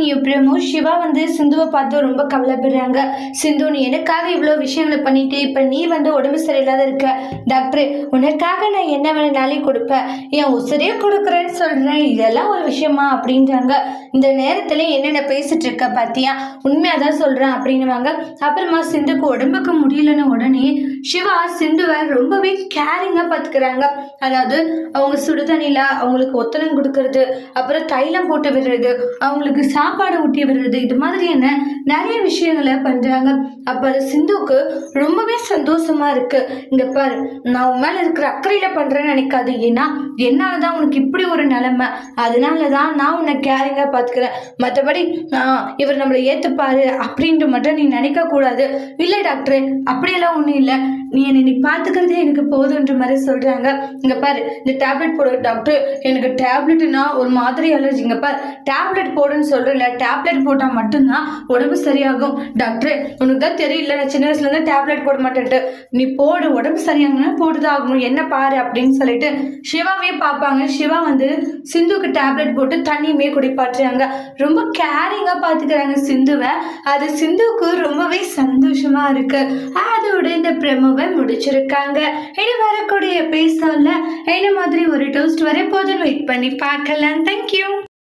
நீ பிரமு சிவா வந்து சிந்துவை பார்த்து ரொம்ப கவலைப்படுறாங்க. சிந்து நீ எனக்காக இவ்வளோ விஷயங்களை பண்ணிட்டு இப்போ நீ வந்து உடம்பு சரியில்லாத இருக்க. டாக்டர் உனக்காக நான் என்ன வேணுனாலும் கொடுப்பேன் என் உசிரியே கொடுக்குறேன்னு சொல்கிறேன் இதெல்லாம் ஒரு விஷயமா அப்படின்றாங்க. இந்த நேரத்தில் என்னென்ன பேசிட்டு இருக்க பார்த்தியா உண்மையாக தான் சொல்கிறேன் அப்படின்னுவாங்க. அப்புறமா சிந்துக்கு உடம்புக்கு முடியலன்னு உடனே சிவா சிந்துவை ரொம்பவே கேரிங்காக பார்த்துக்கிறாங்க அதாவது அவங்க சுடுதண்ணியில் அவங்களுக்கு ஒத்தனம் கொடுக்கறது அப்புறம் தைலம் போட்டு விடுறது அவங்களுக்கு சாப்பாடு ஊட்டி விடுறது இது மாதிரியான நிறைய விஷயங்களை பண்ணுறாங்க அப்போ அது சிந்துவுக்கு ரொம்பவே சந்தோஷமா இருக்கு. இங்க பாரு நான் உன் மேல இருக்கிற அக்கறையில பண்றேன்னு நினைக்காது ஏன்னா என்னால் தான் உனக்கு இப்படி ஒரு நிலைமை. அதனால தான் நான் உன்னை கேரிங்கா பாத்துக்கிறேன் மற்றபடி இவர் நம்மளை ஏத்துப்பாரு அப்படின்ட்டு மட்டும் நீ நினைக்க கூடாது. இல்லை டாக்டர் அப்படியெல்லாம் ஒன்றும் இல்லை. நீ என்னை நீ பார்த்துக்கிறதே எனக்கு போதுன்ற மாதிரி சொல்றாங்க. இங்க பாரு இந்த டேப்லெட் போடு டாக்டர் எனக்கு டேப்லெட்னா ஒரு மாதிரி அலர்ஜி இங்க பாரு டேப்லெட் போடுன்னு சொல்றேன்ல டேப்லெட் போட்டா மட்டும்தான் உடம்பு சரியாகும். டாக்டர் உனக்கு தான் தெரியல நான் சின்ன வயசுல இருந்து டேப்லெட் போட மாட்டேன்ட்டு. நீ போடு உடம்பு சரியாகணும் போட்டுதான் ஆகணும். என்ன பாரு அப்படின்னு சொல்லிட்டு சிவாவே பார்ப்பாங்க. சிவா வந்து சிந்துக்கு டேப்லெட் போட்டு தண்ணியுமே குடிப்பாட்டுறாங்க. ரொம்ப கேரிங்கா பாத்துக்கிறாங்க சிந்துவை. அது சிந்துவுக்கு ரொம்பவே சந்தோஷமா இருக்கு. அதோட இந்த பிரமுவை முடிச்சிருக்காங்க. இனி வரக்கூடிய பேசல என்ன மாதிரி ஒரு டோஸ்ட் வரை போதும் வெயிட் பண்ணி பார்க்கலாம். தேங்க்யூ